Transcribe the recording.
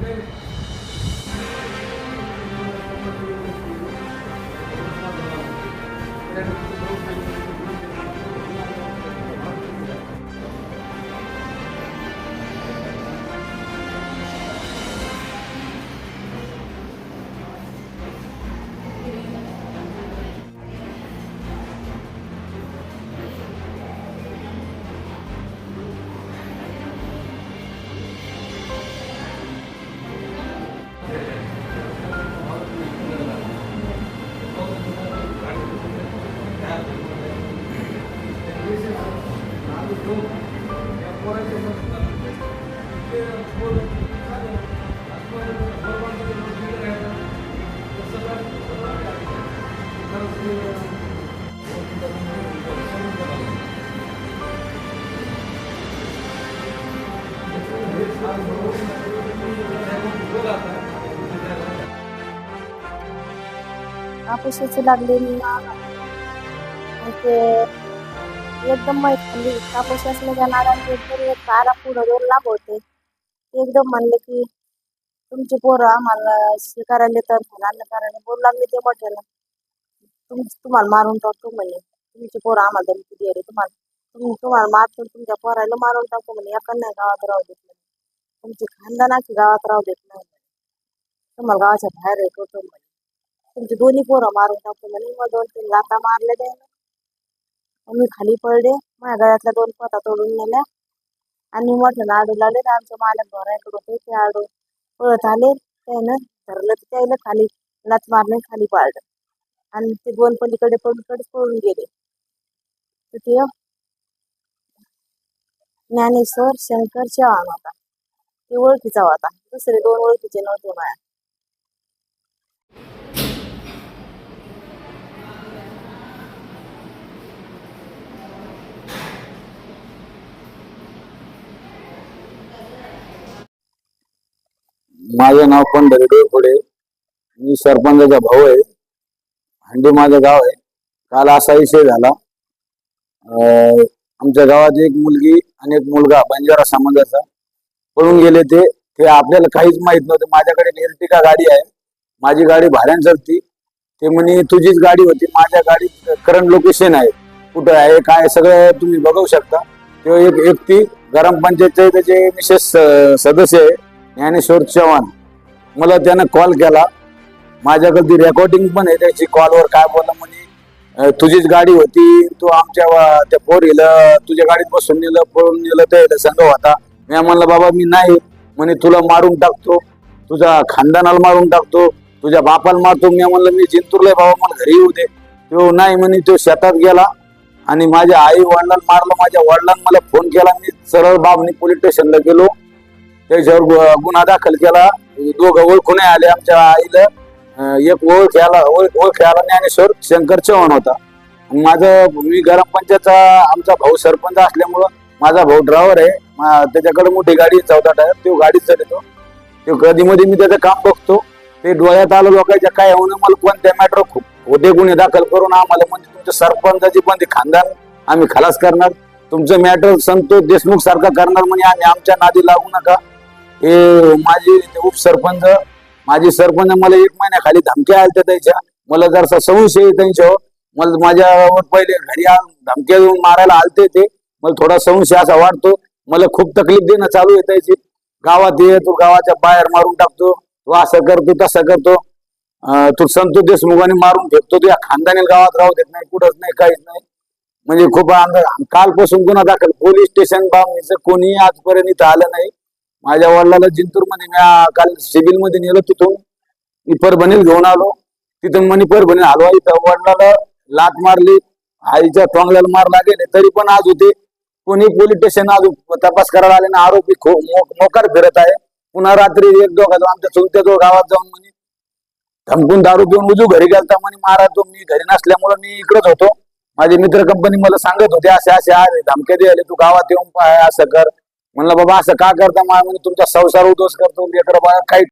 Thank you. लागलेली नाग आणि ते एकदम माहीत कापूस असल्याच्या नागांचे एकदम एक तारा पुढं दोन लाभ होते. एकदम म्हणले की तुमची पोरं आम्हाला स्वीकारायला तर अन्न करायला बोलू लागले ते मोठ्याला. तुम तुम्हाला मारून टाकतो म्हणे. तुमची पोरं आम्हाला धमकी दिली तुम्हाला. तुम्ही तुम्हाला मारतो तुमच्या पोराला मारून टाकतो म्हणे. एका नाही गावात राहू देत नाही तुमची खानदानाची गावात राहू देत नाही तुम्हाला गावाच्या बाहेर येतो म्हणे. तुमची दोन्ही पोरं मारून टाकतो म्हणे. मग दोन तीन लाता मारले ते मी खाली पडले. माझ्या गळ्यातल्या दोन पता तोडून नेल्या. आणि मोठे आडू लागले तर आमचे मालक घराकडे होते. ते आडू पळत आले. त्यानं धरलं तर त्याला खाली लात मारणे खाली पाडलं. आणि ते दोन पलीकडे पलीकडे पळून गेले. तर ते ज्ञानेश्वर शंकर चव्हाण होता. ते ओळखीचा होता. दुसरे दोन ओळखीचे नव्हते माया माझं नाव पंढरी पुढे मी सरपंचाचा भाऊ आहे. हंडी माझं गाव आहे. काल असा विषय झाला. आमच्या गावात एक मुलगी आणि एक मुलगा बंजारा समाजाचा पळून गेले ते. ते आपल्याला काहीच माहीत नव्हते. माझ्याकडे एर्टिका गाडी आहे. माझी गाडी भाड्यानं सरती ते म्हणे तुझीच गाडी होती. माझ्या गाडीत करंट लोकेशन आहे. कुठं आहे? काय सगळं तुम्ही बघू शकता. तो एक व्यक्ती ग्रामपंचायतचे त्याचे विशेष सदस्य आहे. ज्ञानेश्वर चव्हाण. मला त्यानं कॉल केला. माझ्याकडे ती रेकॉर्डिंग पण आहे त्याची कॉलवर काय बोलला म्हणे तुझीच गाडी होती तू आमच्या त्या त्या हिलं तुझ्या गाडीत बसून नेलं पळून नेलं ते संघ होता. मी म्हणलं बाबा मी नाही. म्हणे तुला मारून टाकतो तुझ्या खानदानाला मारून टाकतो तुझ्या बापाला मारतो. मी म्हणलं मी जिंतूरला बाबा मला घरी येऊ दे. तो नाही म्हणे तो शेतात गेला आणि माझ्या आई वडिलांना मारलं माझ्या वडिलांना मला फोन केला. मी सरळ बाबनी पोलीस स्टेशनला गेलो. त्याच्यावर गु- गुन्हा दाखल केला. दोघं ओळखून आले आमच्या आईला. एक ओळख्याला ओळख्याला ओळख ओळख ज्ञानेश्वर शंकर चव्हाण होता. माझं मी ग्रामपंचायतचा आमचा भाऊ सरपंच असल्यामुळं माझा भाऊ ड्रायव्हर आहे. त्याच्याकडे मोठी गाडी चौदा टायर. तो गाडीच चालतो तो कधी मध्ये मी त्याचं काम बघतो. ते डोळ्यात आलं लोकांच्या काय होणं मला कोणत्या मॅटर खूप. होते गुन्हे दाखल करून आम्हाला म्हणजे तुमच्या सरपंचाची पण ते खानदान आम्ही खलास करणार. तुमचं मॅटर संतोष देशमुख सारखा करणार म्हणजे आम्ही आमच्या नादी लागू नका. हे माझी उपसरपंच माझी सरपंच मला एक महिन्याखाली धमक्या आल्या त्याच्या. मला जरसा संशय आहे त्यांच्यावर. मला माझ्यावर पहिले घरी धमक्या देऊन मारायला आलते ते. मला थोडा संशय असा वाटतो. मला खूप तकलीफ देणं चालू आहे त्याची. गावात ये तू गावाच्या बाहेर मारून टाकतो. तू असं करतो तसं करतो. तू संतोष देशमुखाने मारून फेकतो. तुझ्या खानदानी गावात राहू देत नाही कुठंच नाही काहीच नाही. म्हणजे खूप अंदाज कालपासून गुन्हा दाखल. पोलीस स्टेशन बाबतीचं कोणीही आजपर्यंत इथं आलं नाही. माझ्या वडिलाला जिंतूरमध्ये मी काल सिबिलमध्ये नेलो तिथून. मी परभणीला घेऊन आलो. तिथून म्हणे परभणी हलवा इथं वडिलाला लात मारली. आईच्या टोंगल्याला मार लागेल. तरी पण आज होते. कोणी पोलीस स्टेशन आज तपास करायला आले ना आरोपी खो- मोकार फिरत आहे. पुन्हा रात्री एक दोघा आमच्या चुलत्याजवळ गावात जाऊन म्हणे धमकून दारू घेऊन उजू घरी गेलता म्हणे महाराज तो. मी घरी नसल्यामुळे मी इकडच होतो. माझे मित्र कंपनी मला सांगत होते असे असे आहे धमके द्यायला तू गावात येऊन पाय असं कर. म्हणलं बाबा असं का करता? मला म्हणे तुमचा संसार उद्ध्वस्त करतो लेकर बाळा काही